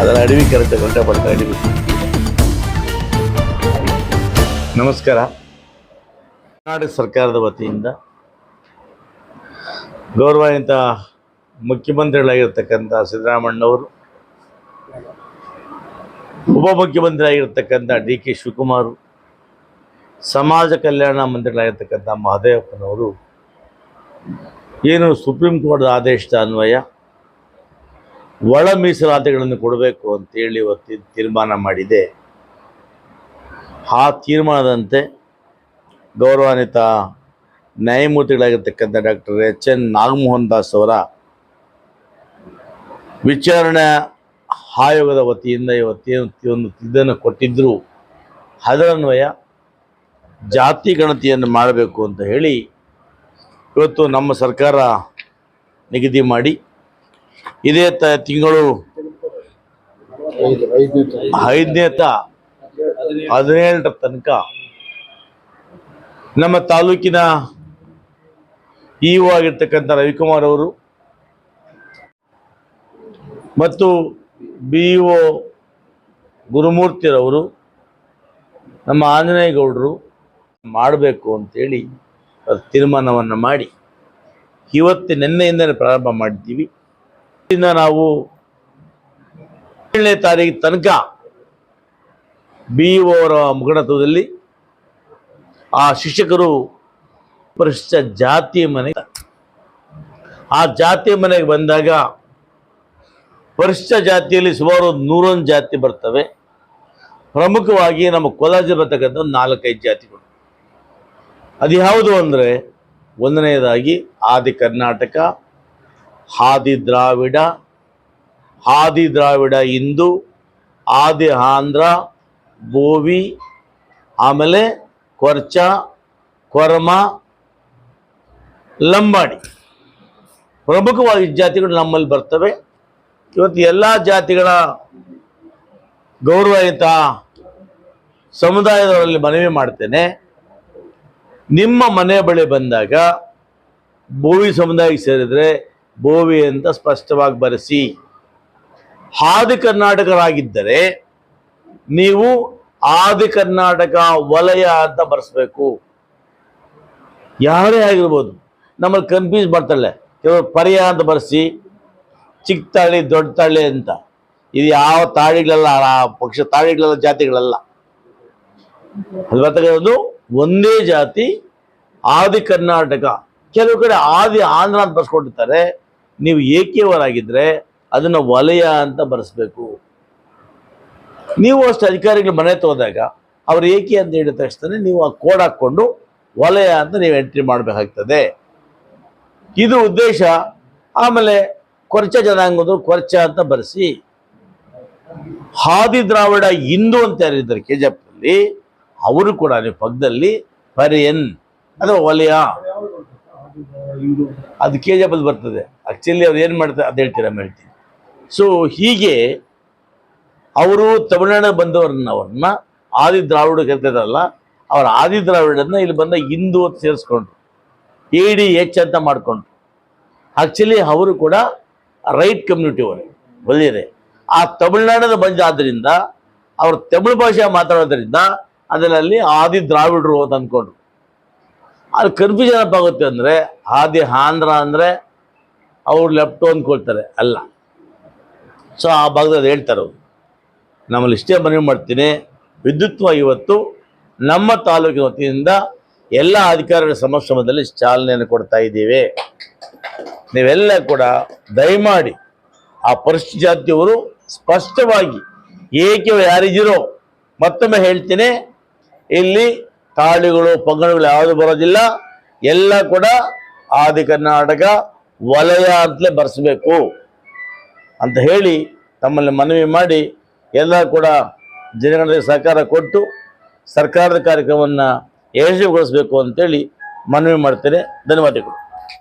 ಅದರ ಅಡವಿ ಕರೆಕ್ಟ್ ಪಡ್ತಾ ಅಡವಿ ನಮಸ್ಕಾರ. ಕರ್ನಾಟಕ ಸರ್ಕಾರದ ವತಿಯಿಂದ ಗೌರವಾನ್ವಿತ ಮುಖ್ಯಮಂತ್ರಿಗಳಾಗಿರ್ತಕ್ಕಂಥ ಸಿದ್ದರಾಮಣ್ಣವರು ಉಪಮುಖ್ಯಮಂತ್ರಿ ಆಗಿರ್ತಕ್ಕಂಥ ಡಿ ಕೆ ಶಿವಕುಮಾರ್, ಸಮಾಜ ಕಲ್ಯಾಣ ಮಂತ್ರಿಗಳಾಗಿರ್ತಕ್ಕಂಥ ಮಹದೇವಪ್ಪನವರು, ಏನು ಸುಪ್ರೀಂ ಕೋರ್ಟ್ ಆದೇಶದ ಅನ್ವಯ ಒಳ ಮೀಸಲಾತಿಗಳನ್ನು ಕೊಡಬೇಕು ಅಂತೇಳಿ ಇವತ್ತು ತೀರ್ಮಾನ ಮಾಡಿದೆ. ಆ ತೀರ್ಮಾನದಂತೆ ಗೌರವಾನ್ವಿತ ನ್ಯಾಯಮೂರ್ತಿಗಳಾಗಿರ್ತಕ್ಕಂಥ doctor H N Nagamohan Das ಅವರ ವಿಚಾರಣೆ ಆಯೋಗದ ವತಿಯಿಂದ ಇವತ್ತೇನು ಒಂದು ಇದನ್ನು ಕೊಟ್ಟಿದ್ದರೂ ಅದರನ್ವಯ ಜಾತಿ ಗಣತಿಯನ್ನು ಮಾಡಬೇಕು ಅಂತ ಹೇಳಿ ಇವತ್ತು ನಮ್ಮ ಸರ್ಕಾರ ನಿಗದಿ ಮಾಡಿ ಇದೇ ತ ತಿಂಗಳು ಐದನೇ ತ, ಹದಿನೇಳರ ತನಕ ನಮ್ಮ ತಾಲೂಕಿನ ಇ ಆಗಿರ್ತಕ್ಕಂಥ ರವಿಕುಮಾರ್ ಅವರು ಮತ್ತು ಬಿ ಒ ಗುರುಮೂರ್ತಿರವರು ನಮ್ಮ ಆಂಜನೇಯ ಗೌಡರು ಮಾಡಬೇಕು ಅಂತೇಳಿ ತೀರ್ಮಾನವನ್ನು ಮಾಡಿ ಇವತ್ತು ನಿನ್ನೆಯಿಂದಲೇ ಪ್ರಾರಂಭ ಮಾಡಿದ್ದೀವಿ. ನಾವು ಏಳನೇ ತಾರೀಕು ತನಕ ಬಿ ಅವರ ಮುಖಡತ್ವದಲ್ಲಿ ಆ ಶಿಕ್ಷಕರು ಪರಿಶಿಷ್ಟ ಜಾತಿ ಮನೆ ಆ ಜಾತಿ ಮನೆಗೆ ಬಂದಾಗ ಪರಿಶಿಷ್ಟ ಜಾತಿಯಲ್ಲಿ ಸುಮಾರು ನೂರೊಂದು ಜಾತಿ ಬರ್ತವೆ. ಪ್ರಮುಖವಾಗಿ ನಮ್ಮ ಕೋಲಾಜಿ ಬರ್ತಕ್ಕಂಥ ನಾಲ್ಕೈದು ಜಾತಿಗಳು. ಅದು ಯಾವುದು ಅಂದರೆ ಒಂದನೆಯದಾಗಿ ಆದಿ ಕರ್ನಾಟಕ ಆದಿ ದ್ರಾವಿಡ ಆದಿ ದ್ರಾವಿಡ ಇಂದು, ಆದಿ ಆಂಧ್ರ ಬೋವಿ ಆಮೇಲೆ ಕೊರ್ಚ, ಕೊರಮ ಲಂಬಾಡಿ ಪ್ರಮುಖವಾಗಿ ಜಾತಿಗಳು ನಮ್ಮಲ್ಲಿ ಬರ್ತವೆ. ಇವತ್ತು ಎಲ್ಲ ಜಾತಿಗಳ ಗೌರವಯುತ ಸಮುದಾಯದವರಲ್ಲಿ ಮನವಿ ಮಾಡ್ತೇನೆ. ನಿಮ್ಮ ಮನೆ ಬಳಿ ಬಂದಾಗ ಬೋವಿ ಸಮುದಾಯಕ್ಕೆ ಸೇರಿದರೆ ಬೋವಿ ಅಂತ ಸ್ಪಷ್ಟವಾಗಿ ಬರೆಸಿ. ಆದಿ ಕರ್ನಾಟಕರಾಗಿದ್ದರೆ ನೀವು ಆದಿ ಕರ್ನಾಟಕ ವಲಯ ಅಂತ ಬರೆಸ್ಬೇಕು. ಯಾರೇ ಆಗಿರ್ಬೋದು, ನಮ್ಮಲ್ಲಿ ಕನ್ಫ್ಯೂಸ್ ಮಾಡ್ತಾಳೆ. ಕೆಲವರು ಪರ್ಯ ಅಂತ ಬರೆಸಿ, ಚಿಕ್ಕ ತಾಳಿ, ದೊಡ್ಡ ತಾಳಿ ಅಂತ. ಇದು ಯಾವ ತಾಳಿಗಳೆಲ್ಲ, ಆ ಪಕ್ಷ ತಾಳಿಗಳೆಲ್ಲ, ಜಾತಿಗಳಲ್ಲ. ಅದು ಬರ್ತಕ್ಕಂಥದ್ದು ಒಂದೇ ಜಾತಿ ಆದಿ ಕರ್ನಾಟಕ. ಕೆಲವು ಕಡೆ ಆದಿ ಆಂಧ್ರ ಅಂತ ಬರ್ಸ್ಕೊಂಡಿರ್ತಾರೆ. ನೀವು ಏಕೇವರಾಗಿದ್ದರೆ ಅದನ್ನು ವಲಯ ಅಂತ ಬರೆಸ್ಬೇಕು. ನೀವು ಅಷ್ಟು ಅಧಿಕಾರಿಗಳು ಮನೆ ಹೋದಾಗ ಅವ್ರು ಏಕೆ ಅಂತ ಹೇಳಿದ ತಕ್ಷಣ ನೀವು ಆ ಕೋಡ್ ಹಾಕ್ಕೊಂಡು ವಲಯ ಅಂತ ನೀವು ಎಂಟ್ರಿ ಮಾಡಬೇಕಾಗ್ತದೆ. ಇದು ಉದ್ದೇಶ. ಆಮೇಲೆ ಕೊರ್ಚ ಜನಾಂಗದ ಕೊರಚ ಅಂತ ಬರೆಸಿ. ಹಾದಿ ದ್ರಾವಿಡ ಹಿಂದೂ ಅಂತ ಯಾರಿದ್ದಾರೆ ಕೆ ಜಿ ಅವರು ಕೂಡ ನೀವು ಪಕ್ಕದಲ್ಲಿ ಪರಿಯನ್ ಅದು ವಲಯ. ಅದು ಕೆ ಜಿ ಬರ್ತದೆ. ಆ್ಯಕ್ಚುಲಿ ಅವ್ರು ಏನು ಮಾಡ್ತಾರೆ ಅದು ಹೇಳ್ತೀರ ಹೇಳ್ತೀನಿ. ಸೊ ಹೀಗೆ ಅವರು ತಮಿಳುನಾಡಿಗೆ ಬಂದವರನ್ನ ಅವ್ರನ್ನ ಆದಿ ದ್ರಾವಿಡ ಕರಿತಿದಾರಲ್ಲ, ಅವ್ರ ಆದಿ ದ್ರಾವಿಡನ್ನ ಇಲ್ಲಿ ಬಂದ ಹಿಂದೂ ಅಂತ ಸೇರಿಸ್ಕೊಂಡ್ರು. ಎ ಡಿ ಎಚ್ ಅಂತ ಮಾಡಿಕೊಂಡ್ರು. ಆ್ಯಕ್ಚುಲಿ ಅವರು ಕೂಡ ರೈಟ್ ಕಮ್ಯುನಿಟಿ ಅವರೇ, ಒಳ್ಳೆಯದೇ. ಆ ತಮಿಳುನಾಡಿನ ಬಂದ ಆದ್ದರಿಂದ ಅವರು ತಮಿಳು ಭಾಷೆ ಮಾತಾಡೋದ್ರಿಂದ, ಅದರಲ್ಲಿ ಆದಿ ದ್ರಾವಿಡರು ಅಂತ ಅಂದ್ಕೊಂಡ್ರು. ಅದು ಕನ್ಫ್ಯೂಷನ್ ಆಗುತ್ತೆ ಅಂದರೆ ಆದಿ ಆಂಧ್ರ ಅಂದರೆ ಅವ್ರು ಲೆಫ್ಟು ಅಂದ್ಕೊಳ್ತಾರೆ ಅಲ್ಲ. ಸೊ ಆ ಭಾಗದಲ್ಲಿ ಹೇಳ್ತಾರೆ ಅವರು. ನಮ್ಮಲ್ಲಿ ಇಷ್ಟೇ ಮನವಿ ಮಾಡ್ತೀನಿ. ವಿದ್ಯುತ್ ಇವತ್ತು ನಮ್ಮ ತಾಲೂಕಿನ ವತಿಯಿಂದ ಎಲ್ಲ ಅಧಿಕಾರಿಗಳ ಸಮಶ್ರಮದಲ್ಲಿ ಚಾಲನೆಯನ್ನು ಕೊಡ್ತಾ ಇದ್ದೀವಿ. ನೀವೆಲ್ಲ ಕೂಡ ದಯಮಾಡಿ ಆ ಪರಿಶಿಷ್ಟ ಜಾತಿಯವರು ಸ್ಪಷ್ಟವಾಗಿ ಏಕೆ ಯಾರಿದ್ದೀರೋ ಮತ್ತೊಮ್ಮೆ ಹೇಳ್ತೀನಿ. ಇಲ್ಲಿ ತಾಳಿಗಳು ಪಂಗಡಗಳು ಯಾವುದು ಬರೋದಿಲ್ಲ, ಎಲ್ಲ ಕೂಡ ಆದಿ ಕರ್ನಾಟಕ ವಲಯ ಅಂತಲೇ ಬರೆಸಬೇಕು. ಅಂತ ಹೇಳಿ ತಮ್ಮಲ್ಲಿ ಮನವಿ ಮಾಡಿ ಎಲ್ಲ ಕೂಡ ಜನಗಳಿಗೆ ಸಹಕಾರ ಕೊಟ್ಟು ಸರ್ಕಾರದ ಕಾರ್ಯಕ್ರಮವನ್ನು ಯಶಸ್ವಿಗೊಳಿಸಬೇಕು ಅಂತೇಳಿ ಮನವಿ ಮಾಡ್ತೇನೆ. ಧನ್ಯವಾದಗಳು.